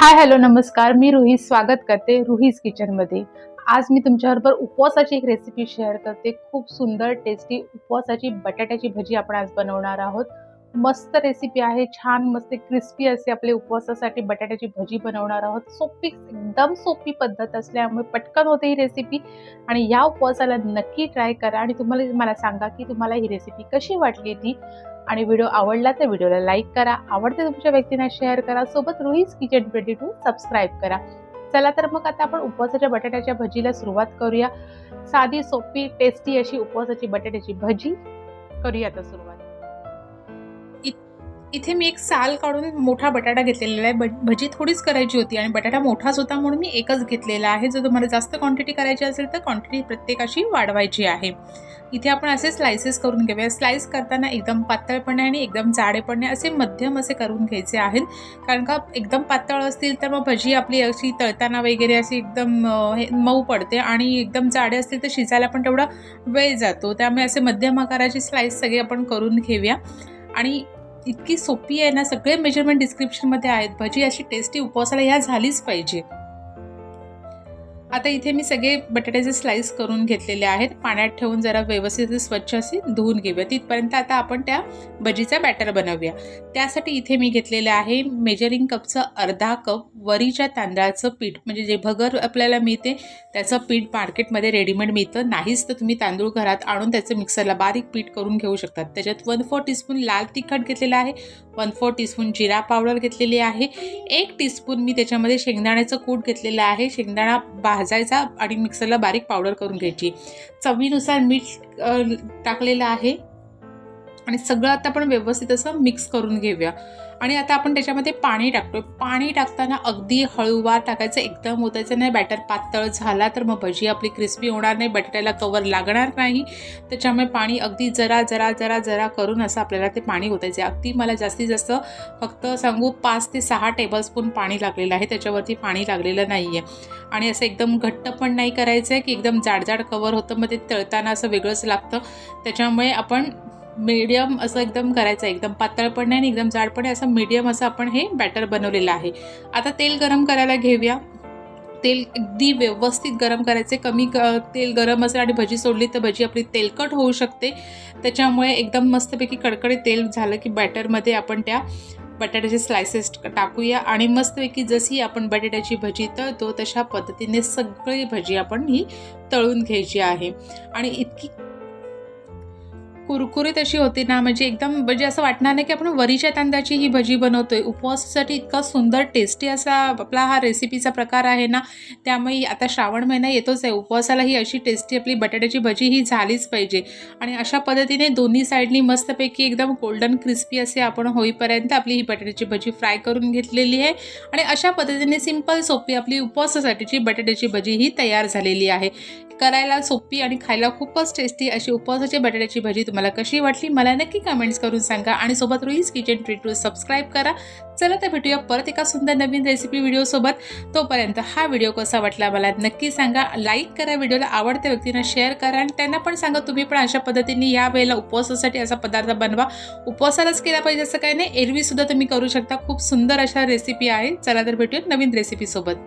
Hi hello नमस्कार. मी रुही स्वागत करते रुहीज किचनमध्ये आज मी तुमच्याबरोबर उपवासाची एक रेसिपी शेअर करते. खूप सुंदर टेस्टी उपवासाची बटाट्याची भजी आपण आज बनवणार आहोत. मस्त रेसिपी आहे. छान मस्त क्रिस्पी असे आपले उपवासासाठी बटाट्याची भजी बनवणार आहोत. सोपी एकदम सोपी पद्धत असल्यामुळे पटकन होते ही रेसिपी आणि या उपवासाला नक्की ट्राय करा आणि तुम्हाला मला सांगा की तुम्हाला ही रेसिपी कशी वाटली ती. आणि व्हिडिओ आवडला तर व्हिडिओला लाईक करा. आवडते तुमच्या व्यक्तींना शेअर करा. सोबत रुईज किचन ट्वेंटी टू सबस्क्राईब करा. चला तर मग आता आपण उपवासाच्या बटाट्याच्या भजीला सुरुवात करूया. साधी सोपी टेस्टी अशी उपवासाची बटाट्याची भजी करूया आता सुरुवात. इथे मी एक साल काढून मोठा बटाटा घेतलेला आहे. भ- भजी थोडीच करायची होती आणि बटाटा मोठाच होता म्हणून मी एकच घेतलेला आहे. जर तुम्हाला जास्त क्वांटिटी करायची असेल तर क्वांटिटी प्रत्येकाशी वाढवायची आहे. इथे आपण असे स्लायसेस करून घेऊया. स्लाइस करताना एकदम पातळपणे आणि एकदम जाडेपणे असे मध्यम असे करून घ्यायचे आहेत. कारण का एकदम पातळ असतील तर मग भजी आपली अशी तळताना वगैरे अशी एकदम हे मऊ पडते आणि एकदम जाडे असतील तर शिजायला पण तेवढा वेळ जातो. त्यामुळे असे मध्यम आकाराची स्लाइस सगळे आपण करून घेऊया. आणि इतकी सोपी आहे ना सगळे मेजरमेंट डिस्क्रिप्शनमध्ये आहेत. भजी अशी टेस्टी उपवासाला ह्या झालीच पाहिजे. आता इथे मी सगळे बटाट्याचे स्लाईस करून घेतलेले आहेत. पाण्यात ठेवून जरा व्यवस्थित स्वच्छ असे धुवून घेऊया. तिथपर्यंत आता आपण त्या भजीचा बॅटर बनवूया. त्यासाठी इथे मी घेतलेलं आहे मेजरिंग कपचं अर्धा कप वरीच्या तांदळाचं पीठ. म्हणजे जे भगर आपल्याला मिळते त्याचं पीठ मार्केटमध्ये रेडीमेड मिळतं. नाहीच तर तुम्ही तांदूळ घरात आणून त्याचं मिक्सरला बारीक पीठ करून घेऊ शकतात त्याच्यात वन फोर टीस्पून लाल तिखट घेतलेलं आहे. वन फोर टीस्पून जिरा पावडर घेतलेली आहे. एक टीस्पून मी त्याच्यामध्ये शेंगदाण्याचं कूट घेतलेलं आहे. शेंगदाणा भाजायचा आणि मिक्सरला बारीक पावडर करून घ्यायची. चवीनुसार मीठ टाकलेलं आहे. आणि सगळं आता आपण व्यवस्थित असं मिक्स करून घेऊया. आणि आता आपण त्याच्यामध्ये पाणी टाकतो पाणी टाकताना अगदी हळूवार टाकायचं एकदम ओतायचं नाही. बॅटर पातळ झाला तर मग भजी आपली क्रिस्पी होणार नाही. बटाट्याला कवर लागणार नाही. त्याच्यामुळे पाणी अगदी जरा जरा जरा जरा करून असं आपल्याला ते पाणी ओतायचं आहे अगदी मला जास्तीत जास्त फक्त सांगू पाच ते सहा टेबलस्पून पाणी लागलेलं आहे. त्याच्यावरती पाणी लागलेलं नाही आहे आणि असं एकदम घट्ट पण नाही करायचं आहे की एकदम जाडजाड कवर होतं. मग ते तळताना असं वेगळंच लागतं. त्याच्यामुळे आपण मीडियम असं एकदम करायचं आहे. एकदम पातळ पण नाही आणि एकदम जाड पण नाही असं मीडियम असं आपण हे बॅटर बनवलेलं आहे. आता तेल गरम करायला घेऊया. तेल अगदी व्यवस्थित गरम करायचे. कमी क तेल गरम असेल आणि भजी सोडली तर भजी आपली तेलकट होऊ शकते. त्याच्यामुळे एकदम मस्तपैकी कडकडीत तेल झालं की बॅटरमध्ये आपण त्या बटाट्याचे स्लायसेस टाकूया. आणि मस्तपैकी जशी आपण बटाट्याची भजी तळतो तशा पद्धतीने सगळी भजी आपण ही तळून घ्यायची आहे. आणि इतकी कुरकुरीत अशी होती ना म्हणजे एकदम म्हणजे असं वाटणार नाही की आपण वरीच्या तांदळाची ही भजी बनवतोय. उपवासासाठी इतका सुंदर टेस्टी असा आपला हा रेसिपीचा प्रकार आहे ना त्यामुळे आता श्रावण महिना येतोच आहे. उपवासाला ही अशी टेस्टी आपली बटाट्याची भजी ही झालीच पाहिजे. आणि अशा पद्धतीने दोन्ही साईडनी मस्तपैकी एकदम गोल्डन क्रिस्पी असे आपण होईपर्यंत आपली ही बटाट्याची भजी फ्राय करून घेतलेली आहे. आणि अशा पद्धतीने सिंपल सोपी आपली उपवासासाठीची बटाट्याची भजी ही तयार झालेली आहे. करायला सोपी आणि खायला खूपच टेस्टी अशी उपवासाची बटाट्याची भजी तुम्हाला कशी वाटली मला नक्की कमेंट्स करून सांगा आणि सोबत रुईज किचन ट्रीट टू सबस्क्राईब करा. चला तर भेटूया परत एका सुंदर नवीन रेसिपी व्हिडिओसोबत तोपर्यंत हा व्हिडिओ कसा वाटला मला नक्की सांगा. लाईक करा व्हिडिओला आवडत्या व्यक्तींना शेअर करा आणि त्यांना पण सांगा तुम्ही पण अशा पद्धतीने या वेळेला उपवासासाठी असा पदार्थ बनवा. उपवासालाच केला पाहिजे असं काही नाही एरवीसुद्धा तुम्ही करू शकता. खूप सुंदर अशा रेसिपी आहे. चला तर भेटूया नवीन रेसिपीसोबत